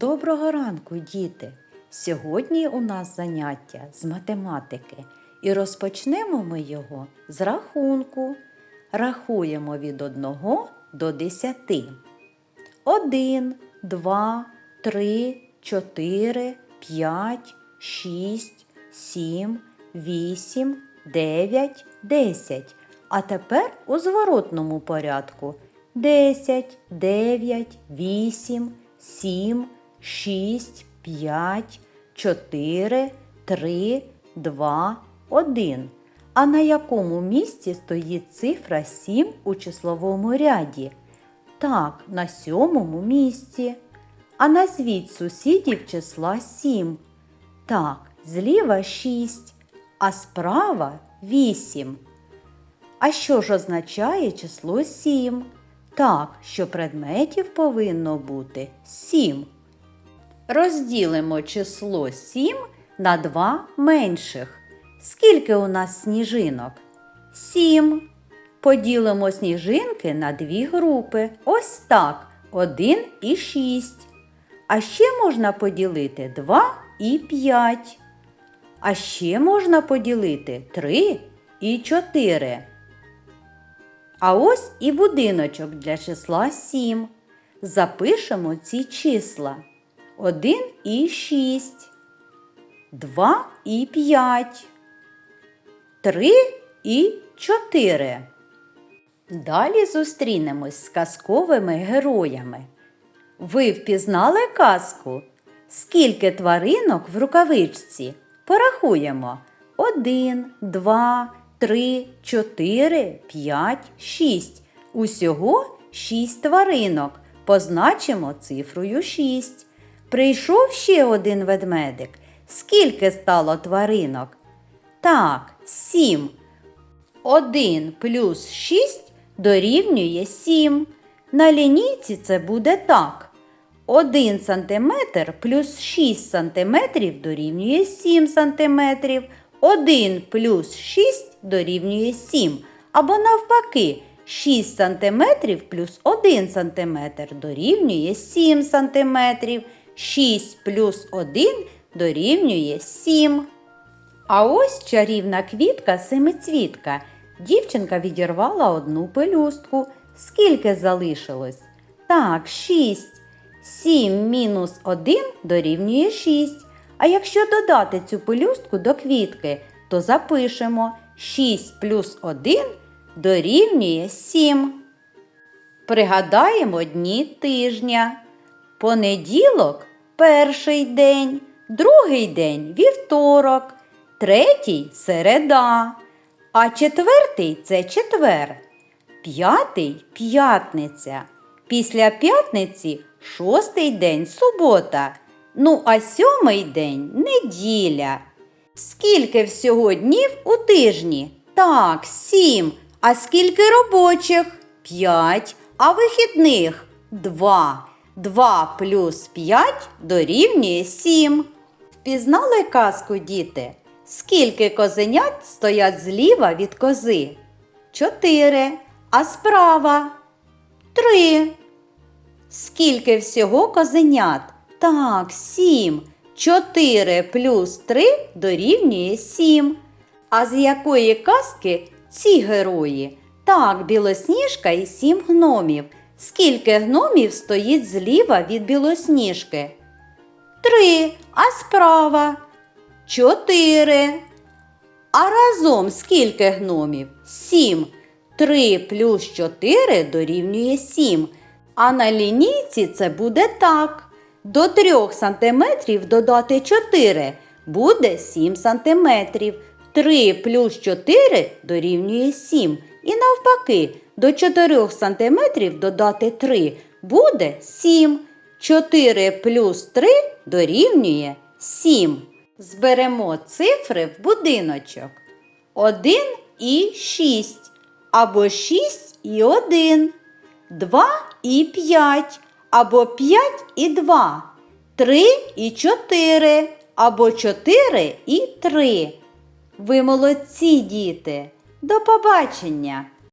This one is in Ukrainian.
Доброго ранку, діти! Сьогодні у нас заняття з математики і розпочнемо ми його з рахунку. Рахуємо від 1 до 10. 1, 2, 3, 4, 5, 6, 7, 8, 9, 10. А тепер у зворотному порядку. 10, 9, 8, 7, 6, 5, 4, 3, 2, 1. А на якому місці стоїть цифра 7 у числовому ряді? Так, на сьомому місці. А назвіть сусідів числа 7. Так, зліва 6, а справа 8. А що ж означає число 7? Так, що предметів повинно бути 7. Розділимо число 7 на два менших. Скільки у нас сніжинок? 7. Поділимо сніжинки на дві групи. Ось так. 1 і 6. А ще можна поділити 2 і 5. А ще можна поділити 3 і 4. А ось і будиночок для числа 7. Запишемо ці числа. 1 і 6, 2 і 5, 3 і 4. Далі зустрінемось з казковими героями. Ви впізнали казку? Скільки тваринок в рукавичці? Порахуємо. 1, 2, 3, 4, 5, 6. Усього 6 тваринок. Позначимо цифрою 6. Прийшов ще один ведмедик. Скільки стало тваринок? Так, 7. 1 плюс 6 дорівнює 7. На лінійці це буде так. 1 см плюс 6 см дорівнює 7 см. 1 плюс 6 дорівнює 7. Або навпаки, 6 см плюс 1 см дорівнює 7 см. 6 плюс 1 дорівнює 7. А ось чарівна квітка семицвітка. Дівчинка відірвала одну пелюстку. Скільки залишилось? Так, 6. 7 мінус 1 дорівнює 6. А якщо додати цю пелюстку до квітки, то запишемо 6 плюс 1 дорівнює 7. Пригадаємо дні тижня. Понеділок перший день, другий день вівторок, третій середа, а четвертий це четвер, п'ятий п'ятниця. Після п'ятниці шостий день субота. Ну, а сьомий день неділя. Скільки всього днів у тижні? Так, сім. А скільки робочих? П'ять. А вихідних? Два. Два плюс п'ять дорівнює сім. Впізнали казку, діти? Скільки козенят стоять зліва від кози? Чотири. А справа? Три. Скільки всього козенят? Так, сім. Чотири плюс три дорівнює сім. А з якої казки ці герої? Так, білосніжка і сім гномів. Скільки гномів стоїть зліва від білосніжки? Три. А справа? Чотири. А разом скільки гномів? Сім. Три плюс чотири дорівнює сім. А на лінійці це буде так. До трьох сантиметрів додати 4 буде 7 сантиметрів. 3 плюс 4 дорівнює 7. І навпаки, до 4 сантиметрів додати 3 буде 7. 4 плюс 3 дорівнює 7. Зберемо цифри в будиночок. 1 і 6. Або 6 і 1. 2 і 5. Або 5 і 2. 3 і 4. Або 4 і 3. Ви молодці, діти. До побачення!